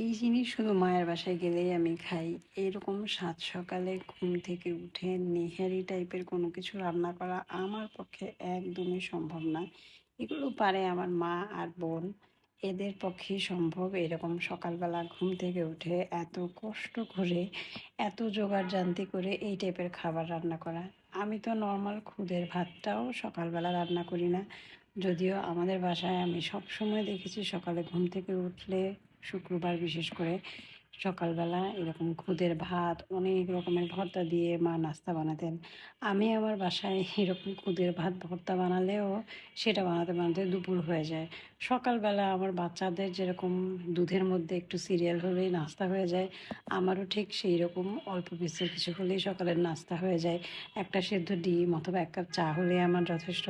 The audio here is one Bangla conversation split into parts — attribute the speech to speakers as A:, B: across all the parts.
A: এই জিনিস শুধু মায়ের বাসায় গেলেই আমি খাই। এরকম সাত সকালে ঘুম থেকে উঠে নেহারি টাইপের কোনো কিছু রান্না করা আমার পক্ষে একদমই সম্ভব না। এগুলো পারে আমার মা আর বোন। এদের পক্ষেই সম্ভব এরকম সকালবেলা ঘুম থেকে উঠে এত কষ্ট করে, এত জোগাড়-জান্তি করে এই টাইপের খাবার রান্না করা। আমি তো নর্মাল খুদের ভাতটাও সকালবেলা রান্না করি না। যদিও আমাদের বাসায় আমি সবসময় দেখেছি সকালে ঘুম থেকে উঠলে শুক্রবার বিশেষ করে। সকালবেলা এরকম খুদের ভাত, অনেক রকমের ভর্তা দিয়ে মা নাস্তা বানাতেন। আমি আমার বাসায় এরকম খুদের ভাত, ভর্তা বানালেও সেটা বানাতে বানাতে দুপুর হয়ে যায়। সকালবেলা আমার বাচ্চাদের যেরকম দুধের মধ্যে একটু সিরিয়াল হলেই নাস্তা হয়ে যায়, আমারও ঠিক সেই রকম অল্প পিসের কিছু হলেই সকালের নাস্তা হয়ে যায়। একটা সেদ্ধ ডিম অথবা এক কাপ চা হলে আমার যথেষ্ট।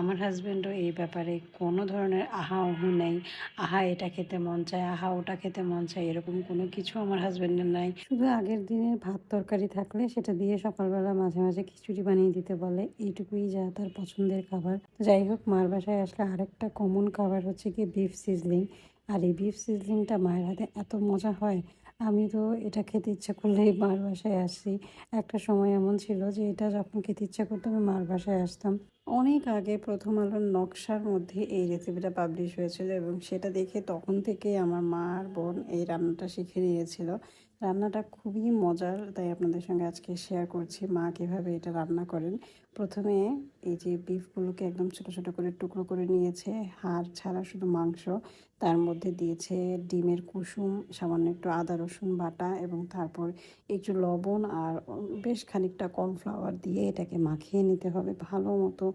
A: আমার হাজব্যান্ডও এই ব্যাপারে কোনো ধরনের আহা উহু নেই। আহা, এটা খেতে মন চায়, আহা, ওটা খেতে মন চায়, এরকম কোনো কিছু আমার হাজব্যান্ডের নাই। শুধু আগের দিনের ভাত তরকারি থাকলে সেটা দিয়ে সকালবেলা মাঝে মাঝে খিচুড়ি বানিয়ে দিতে বলে। এইটুকুই যা তার পছন্দের খাবার। যাই হোক, মার বাসায় আসলে আরেকটা কমন খাবার হচ্ছে কি বিফ সিজলিং আর এই বিফ সিজলিংটা মায়ের হাতে এত মজা হয়, আমি তো এটা খেতে ইচ্ছা করলেই মার বাসায় আসি। একটা সময় এমন ছিল যে এটা যখন খেতে ইচ্ছা করতো আমি মার বাসায় আসতাম। অনেক আগে প্রথম আলোর নকশার মধ্যে এই রেসিপিটা পাবলিশ হয়েছিল এবং সেটা দেখে তখন থেকেই আমার মা আর বোন এই রান্নাটা শিখে নিয়েছিল। রান্নাটা খুবই মজার, তাই আপনাদের সঙ্গে আজকে শেয়ার করছি মা কীভাবে এটা রান্না করেন। প্রথমে এই যে বিফগুলোকে একদম ছোট ছোট করে টুকরো করে নিয়েছে, হাড় ছাড়া শুধু মাংস, তার মধ্যে দিয়েছে ডিমের কুসুম, সামান্য একটু আদা, রসুন বাটা এবং তারপর একটু লবণ আর বেশ খানিকটা কর্নফ্লাওয়ার দিয়ে এটাকে মাখিয়ে নিতে হবে। ভালো মতো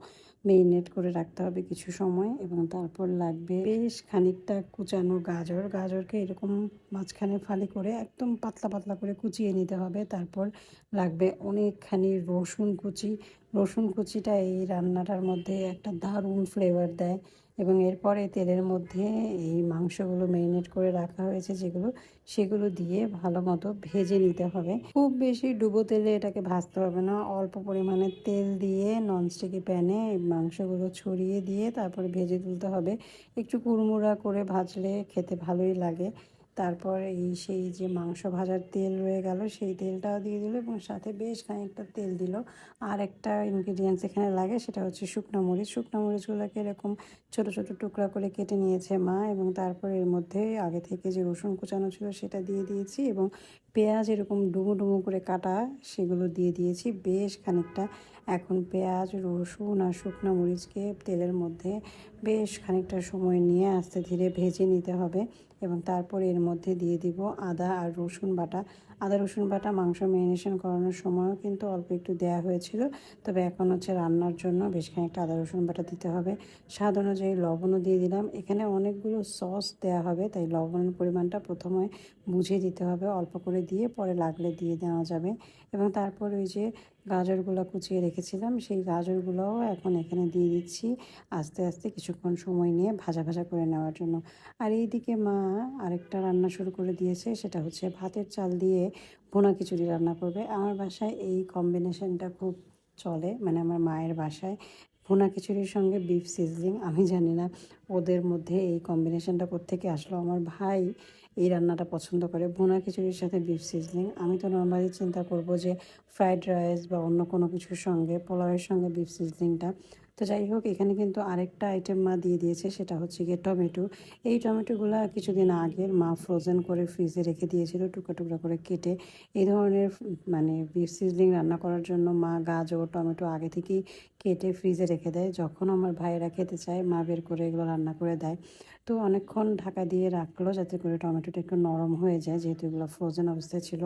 A: মেরিনেট করে রাখতে হবে কিছু সময় এবং তারপর লাগবে বেশ খানিকটা কুচানো গাজর। গাজরকে এরকম মাঝখানে ফালি করে একদম পাতলা পাতলা করে কুচিয়ে নিতে হবে। তারপর লাগবে অনেকখানি রসুন কুচি। রসুন কুচিটা এই রান্নাটার মধ্যে একটা দারুণ ফ্লেভার দেয় এবং এরপরে তেলের মধ্যে এই মাংসগুলো ম্যারিনেট করে রাখা হয়েছে যেগুলো, সেগুলো দিয়ে ভালো মতো ভেজে নিতে হবে। খুব বেশি ডুবো তেলে এটাকে ভাজতে হবে না। অল্প পরিমাণে তেল দিয়ে ননস্টিকি প্যানে মাংসগুলো ছড়িয়ে দিয়ে তারপরে ভেজে তুলতে হবে। একটু কুড়মুড়া করে ভাজলে খেতে ভালোই লাগে। তারপর এই সেই যে মাংস ভাজার তেল রয়ে গেল, সেই তেলটাও দিয়ে দিল এবং সাথে বেশ খানিকটা তেল দিল। আর একটা ইনগ্রিডিয়েন্টস এখানে লাগে, সেটা হচ্ছে শুকনো মরিচ। শুকনো মরিচগুলোকে এরকম ছোট ছোট টুকরা করে কেটে নিয়েছে মা এবং তারপর এর মধ্যে আগে থেকে যে রসুন কুচানো ছিল সেটা দিয়ে দিয়েছি এবং পেঁয়াজ এরকম ডুমো ডুমো করে কাটা সেগুলো দিয়ে দিয়েছি। বেশ খানিকটা এখন পেঁয়াজ, রসুন আর শুকনো মরিচকে তেলের মধ্যে বেশ খানিকটা সময় নিয়ে আস্তে ধীরে ভেজে নিতে হবে এবং তারপর এর মধ্যে দিয়ে দিব আদা আর রসুন বাটা। আদা, রসুন বাটা, মাংস ম্যারিনেশন করানোর সময়ও কিন্তু অল্প একটু দেয়া হয়েছিল। তবে এখন হচ্ছে রান্নার জন্য বেশ খানিকটা আদা, রসুন বাটা দিতে হবে। স্বাদ অনুযায়ী লবণও দিয়ে দিলাম। এখানে অনেকগুলো সস দেয়া হবে, তাই লবণের পরিমাণটা প্রথমে বুঝে দিতে হবে। অল্প করে দিয়ে পরে লাগলে দিয়ে দেওয়া যাবে। এবং তারপর ওই যে গাজরগুলো কুচিয়ে রেখেছিলাম, সেই গাজরগুলোও এখন এখানে দিয়ে দিচ্ছি আস্তে আস্তে কিছুক্ষণ সময় নিয়ে ভাজা ভাজা করে নেওয়ার জন্য। আর এইদিকে মা আরেকটা রান্না শুরু করে দিয়েছে, সেটা হচ্ছে ভাতের চাল দিয়ে ভুনা খিচুড়ি রান্না করবে। আমার বাসায় এই কম্বিনেশনটা খুব চলে মানে আমার মায়ের বাসায়। ভুনা খিচুড়ির সঙ্গে বিফ সিজলিং আমি জানি না ওদের মধ্যে এই কম্বিনেশনটা কোত্থেকে আসলো। আমার ভাই এই রান্নাটা পছন্দ করে ভুনা খিচুড়ির সাথে বিফ সিজলিং আমি তো নর্মালি চিন্তা করব যে ফ্রাইড রাইস বা অন্য কোনো কিছুর সঙ্গে, পোলাওয়ের সঙ্গে বিফ সিজলিংটা তো যাই হোক, এখানে কিন্তু আরেকটা আইটেম মা দিয়ে দিয়েছে, সেটা হচ্ছে গিয়ে টমেটো। এই টমেটোগুলো কিছুদিন আগের মা ফ্রোজেন করে ফ্রিজে রেখে দিয়েছিল, টুকরা টুকরা করে কেটে। এই ধরনের মানে সিজলিং রান্না করার জন্য মা গাজর, টমেটো আগে থেকেই কেটে ফ্রিজে রেখে দেয়। যখন আমার ভাইয়েরা খেতে চায়, মা বের করে এগুলো রান্না করে দেয়। তো অনেকক্ষণ ঢাকা দিয়ে রাখল যাতে করে টমেটোটা একটু নরম হয়ে যায়, যেহেতু এগুলো ফ্রোজেন অবস্থায় ছিল।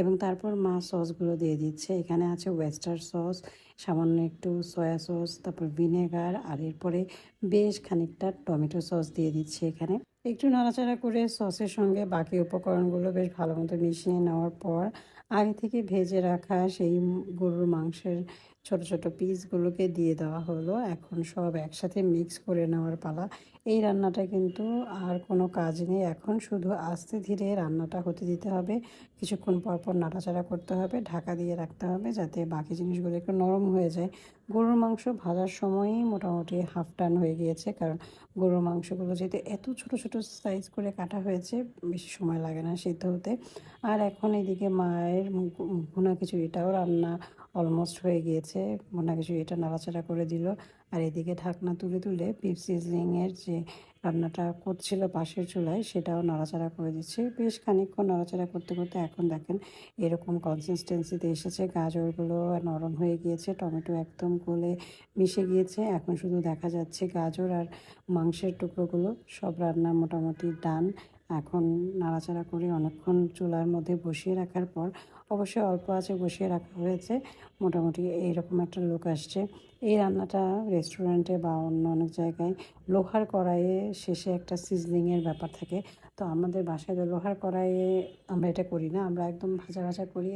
A: এবং তারপর মা সসগুলো দিয়ে দিচ্ছে। এখানে আছে ওয়েস্টার সস সামান্য একটু সয়া সস তারপর ভিনেগার আর এরপরে বেশ খানিকটা টমেটো সস দিয়ে দিচ্ছি এখানে। একটু নাড়াচাড়া করে সসের সঙ্গে বাকি উপকরণগুলো বেশ ভালো মতো মিশিয়ে নেওয়ার পর আগে থেকে ভেজে রাখা সেই গরুর মাংসের ছোট ছোট পিসগুলোকে দিয়ে দেওয়া হলো। এখন সব একসাথে মিক্স করে নেওয়ার পালা। এই রান্নাটা কিন্তু আর কোনো কাজ নেই। এখন শুধু আস্তে ধীরে রান্নাটা হতে দিতে হবে। কিছুক্ষণ পর পর নাড়াচাড়া করতে হবে, ঢাকা দিয়ে রাখতে হবে যাতে বাকি জিনিসগুলো একটু নরম হয়ে যায়। গরুর মাংস ভাজার সময়ই মোটামুটি হাফ টান হয়ে গিয়েছে, কারণ গরুর মাংসগুলো যেহেতু এত ছোট ছোট সাইজ করে কাটা হয়েছে, বেশি সময় লাগে না সিদ্ধ হতে। আর এখন এদিকে মায়ের ভুনা এটাও রান্না অলমোস্ট হয়ে গিয়েছে। ভুনা এটা নাড়াচাড়া করে দিল। আর এদিকে ঢাকনা তুলে তুলে পিপ সিজলিংয়ের যে রান্নাটা করছিল পাশের চুলায়, সেটাও নাড়াচাড়া করে দিচ্ছে। বেশ খানিকক্ষণ নাড়াচাড়া করতে করতে এখন দেখেন এরকম কনসিস্টেন্সিতে এসেছে। গাজরগুলো নরম হয়ে গিয়েছে, টমেটো একদম গলে মিশে গিয়েছে। এখন শুধু দেখা যাচ্ছে গাজর আর মাংসের টুকরোগুলো। সব রান্না মোটামুটি ডান এখন নাড়াচাড়া করে অনেকক্ষণ চুলার মধ্যে বসিয়ে রাখার পর অবশ্যই অল্প আছে বসিয়ে রাখা হয়েছে। মোটামুটি এইরকম একটা লোক আসছে। এই রান্নাটা রেস্টুরেন্টে বা অন্য অনেক জায়গায় লোহার কড়াইয়ে শেষে একটা সিজলিংয়ের ব্যাপার থাকে। তো আমাদের বাসায় লোহার কড়াইয়ে আমরা এটা করি না, আমরা একদম ভাজা ভাজা করি।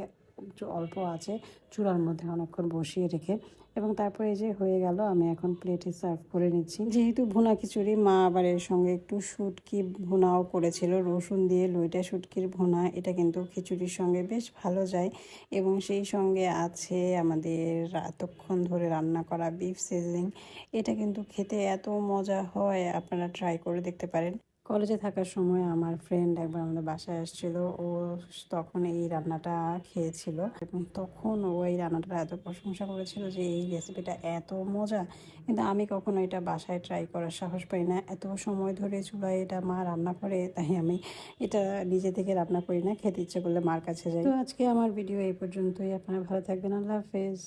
A: অল্প আছে, চুলার মধ্যে অনেকক্ষণ বসিয়ে রেখে। এবং তারপরে এই যে হয়ে গেল, আমি এখন প্লেটে সার্ভ করে নিচ্ছি। যেহেতু ভুনা খিচুড়ি, মা আবার এর সঙ্গে একটু শুটকি ভুনাও করেছিল, রসুন দিয়ে লইটা শুটকির ভুনা, এটা কিন্তু খিচুড়ির সঙ্গে বেশ ভালো যায়। এবং সেই সঙ্গে আছে আমাদের এতক্ষণ ধরে রান্না করা বিফ সিজলিং এটা কিন্তু খেতে এত মজা হয়, আপনারা ট্রাই করে দেখতে পারেন। কলেজে থাকার সময় আমার ফ্রেন্ড একবার আমাদের বাসায় আসছিল। ও তখন এই রান্নাটা খেয়েছিল এবং তখন ও এই রান্নাটা এত প্রশংসা করেছিল যে এই রেসিপিটা এত মজা। কিন্তু আমি কখনো এটা বাসায় ট্রাই করার সাহস পাই না। এত সময় ধরে চুলায় এটা মা রান্না করে, তাই আমি এটা নিজে থেকে রান্না করি না, খেতে ইচ্ছে করলে মার কাছে যাই। তো আজকে আমার ভিডিও এই পর্যন্তই। আপনারা ভালো থাকবেন। আল্লাহ হাফেজ।